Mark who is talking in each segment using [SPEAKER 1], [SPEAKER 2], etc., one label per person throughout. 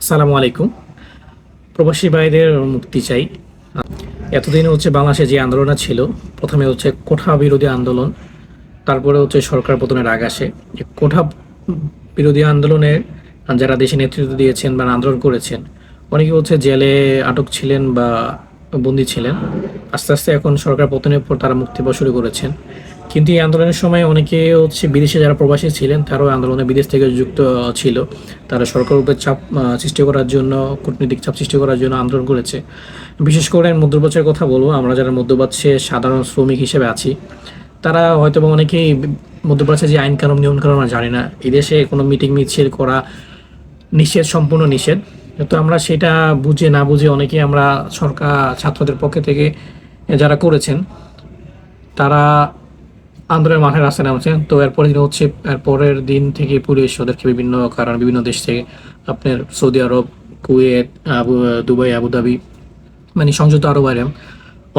[SPEAKER 1] আসসালামু আলাইকুম। প্রবাসী ভাইদের মুক্তি চাই। এতদিন হচ্ছে বাংলাদেশে যে আন্দোলনটা ছিল, প্রথমে হচ্ছে কোঠা বিরোধী আন্দোলন, তারপরে হচ্ছে সরকার পতনের আগ আসে। কোঠা বিরোধী আন্দোলনে যারা দেশে নেতৃত্ব দিয়েছেন বা আন্দোলন করেছেন, অনেকে হচ্ছে জেলে আটক ছিলেন বা বন্দী ছিলেন। আস্তে আস্তে এখন সরকার পতনের পর তারা মুক্তি পাওয়া শুরু করেছেন। কিন্তু এই আন্দোলনের সময় অনেকে হচ্ছে বিদেশে যারা প্রবাসী ছিলেন, তারাও আন্দোলনে বিদেশ থেকে যুক্ত ছিল। তারা সরকার উপর চাপ সৃষ্টি করার জন্য, কূটনৈতিক চাপ সৃষ্টি করার জন্য আন্দোলন করেছে। বিশেষ করে মধ্যপ্রাচ্যের কথা বলব, আমরা যারা মধ্যপ্রাচ্যে সাধারণ শ্রমিক হিসেবে আছি, তারা হয়তো বা অনেকেই মধ্যপ্রাচ্যে যে আইন কানুন, নিয়ম কানুন আমরা জানি না। এদেশে কোনো মিটিং, মিছিল করা নিষেধ, সম্পূর্ণ নিষেধ। তো আমরা সেটা বুঝে না বুঝে অনেকেই আমরা সরকার, ছাত্রদের পক্ষে থেকে যারা করেছেন, তারা আন্দোলনের মাঠে রাস্তায় নামছেন। তো এরপর দিন হচ্ছে এর পরের দিন থেকে পুলিশ ওদেরকে বিভিন্ন কারণ বিভিন্ন দেশ থেকে আপনার Saudi Arab, Kuwait, Abu, Dubai, Abu Dhabi মানে সংযুক্ত আরব আরব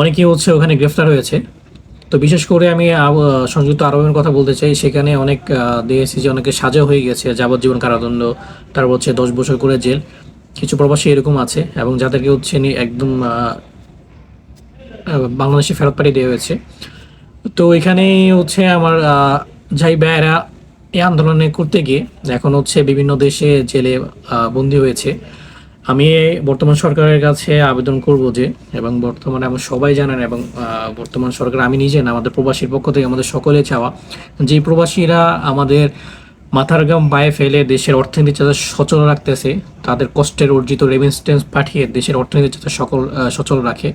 [SPEAKER 1] অনেকেই হচ্ছে ওখানে গ্রেফতার হয়েছে। তো বিশেষ করে আমি সংযুক্ত আরবের কথা বলতে চাই, সেখানে অনেক দেখেছি যে অনেকে সাজা হয়ে গেছে, যাবজ্জীবন কারাদণ্ড, তারপর হচ্ছে দশ বছর করে জেল, কিছু প্রবাসী এরকম আছে, এবং যাদেরকে হচ্ছে একদম বাংলাদেশে ফেরত পাঠিয়ে দেওয়া হয়েছে। তো এখানে হচ্ছে আমার যাই ভাইয়েরা এই আন্দোলনে করতে গিয়ে, এখন হচ্ছে বিভিন্ন দেশে জেলে বন্দী হয়েছে। আমি বর্তমান সরকারের কাছে আবেদন করব যে, এবং বর্তমানে আমরা সবাই জানেন, এবং বর্তমান সরকার, আমি নিজে না, আমাদের প্রবাসীর পক্ষ থেকে আমাদের সকলে চাওয়া, যে প্রবাসীরা আমাদের মাথার গাম পায়ে ফেলে দেশের অর্থনীতি যাতে সচল রাখতেছে, তাদের কষ্টের অর্জিত রেমিস্টেন্স পাঠিয়ে দেশের অর্থনীতি যাতে সকল সচল রাখে।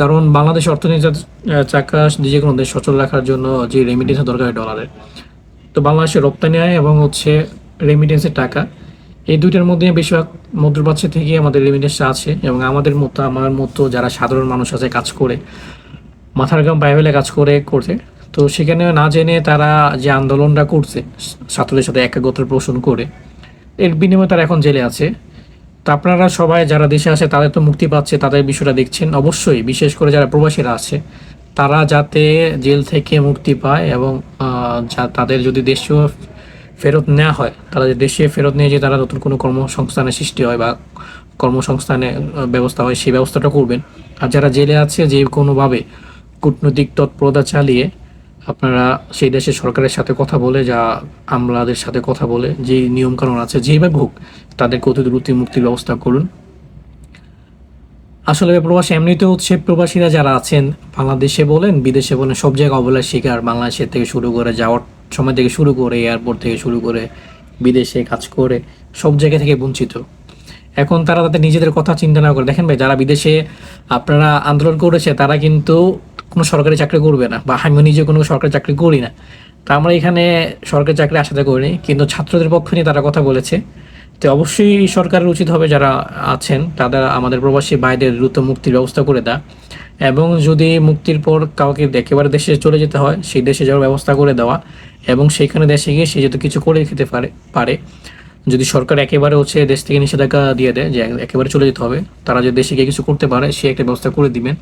[SPEAKER 1] কারণ বাংলাদেশ অর্থনীতি যাতে, আহ, চাকা যে কোনো দেশ সচল রাখার জন্য যে রেমিটেন্স দরকার ডলারের তো বাংলাদেশের রপ্তানি আয় এবং হচ্ছে রেমিটেন্সের টাকা এই দুইটার মধ্যে বেশিরভাগ মধ্যপ্রাচ্য থেকে আমাদের রেমিটেন্স আছে এবং আমাদের মতো আমার মতো যারা সাধারণ মানুষ আছে কাজ করে মাথার গাম ফেলে কাজ করে করছে। তো সেখানে না জেনে তারা যে আন্দোলনটা করছে ছাত্রদের সাথে একাগ্রতার পোষণ করে এর বিনিময়ে তারা এখন জেলে আছে। আপনারা সবাই যারা দেশে আছে, তাদের তো মুক্তি পাচ্ছে, তাদের বিষয়টা দেখছেন। অবশ্যই, বিশেষ করে যারা প্রবাসীরা আছে, তারা যাতে জেল থেকে মুক্তি পায় এবং যা তাদের যদি দেশীয় ফেরত নেওয়া হয়, তারা দেশে ফেরত নিয়ে যে তারা নতুন কোনো কর্মসংস্থানের সৃষ্টি হয় বা কর্মসংস্থানে ব্যবস্থা হয়, সেই ব্যবস্থাটা করবেন। আর যারা জেলে আছে, যে কোনোভাবে কূটনৈতিক তৎপরতা চালিয়ে আপনারা সেই দেশের সরকারের সাথে কথা বলে, যা আমলাদের সাথে কথা বলে, যে নিয়মকানুন আছে যেভাবে হোক, তাদেরকে অতি দ্রুত মুক্তির ব্যবস্থা করুন। আসলে প্রবাসী এমনিতে হচ্ছে প্রবাসীরা যারা আছেন, বাংলাদেশে বলেন, বিদেশে বলেন, সব জায়গায় অবহেলার শিকার বাংলাদেশের থেকে শুরু করে, যাওয়ার সময় থেকে শুরু করে এয়ারপোর্ট থেকে শুরু করে, বিদেশে কাজ করে, সব জায়গা থেকে বঞ্চিত। এখন তারা তাদের নিজেদের কথা চিন্তা না করে। দেখেন ভাই, যারা বিদেশে আপনারা আন্দোলন করেছে, তারা কিন্তু কোনো সরকারি চাকরি করবে না বা আমি নিজে কোনো সরকারি চাকরি করি না। তা আমরা এখানে সরকারি চাকরি আশাতে করিনি, কিন্তু ছাত্রদের পক্ষ নিয়ে তারা কথা বলেছে। তো অবশ্যই সরকারের উচিত হবে যারা আছেন, তাদের আমাদের প্রবাসী ভাইদের দ্রুত মুক্তির ব্যবস্থা করে দেয় এবং যদি মুক্তির পর কাউকে একেবারে দেশে চলে যেতে হয়, সেই দেশে যাওয়ার ব্যবস্থা করে দেওয়া। এবং সেখানে দেশে গিয়ে সে যদি কিছু করে খেতে পারে পারে। যদি সরকার একেবারে হচ্ছে দেশ থেকে নিষেধাজ্ঞা দিয়ে দেয় যে একেবারে চলে যেতে হবে, তারা যদি দেশে গিয়ে কিছু করতে পারে, সে একটা ব্যবস্থা করে দিবেন।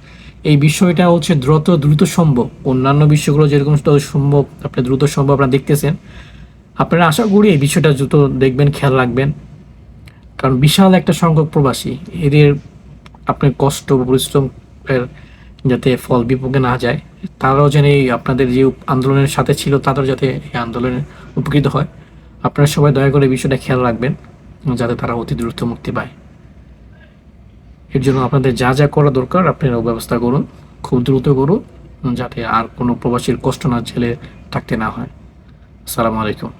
[SPEAKER 1] এই বিষয়টা হচ্ছে দ্রুত দ্রুত সম্ভব। অন্যান্য বিষয়গুলো যেরকম সম্ভব, আপনি দ্রুত সম্ভব, আপনারা দেখতেছেন। আপনারা আশা করি এই বিষয়টা দ্রুত দেখবেন, খেয়াল রাখবেন। কারণ বিশাল একটা সংখ্যক প্রবাসী, এদের আপনার কষ্ট বা পরিশ্রমের যাতে ফল বিপক্ষে না যায়, তারাও যেন এই আপনাদের যে আন্দোলনের সাথে ছিল তাদের যাতে এই আন্দোলনে উপকৃত হয়। আপনারা সবাই দয়া করে বিষয়টা খেয়াল রাখবেন, যাতে তারা অতি দ্রুত মুক্তি পায়। এর জন্য আপনাদের যা যা করা দরকার আপনারা ব্যবস্থা করুন, খুব দ্রুত করুন, যাতে আর কোনো প্রবাসীর কষ্ট না ছেলে থাকতে না হয়। আসসালামু আলাইকুম।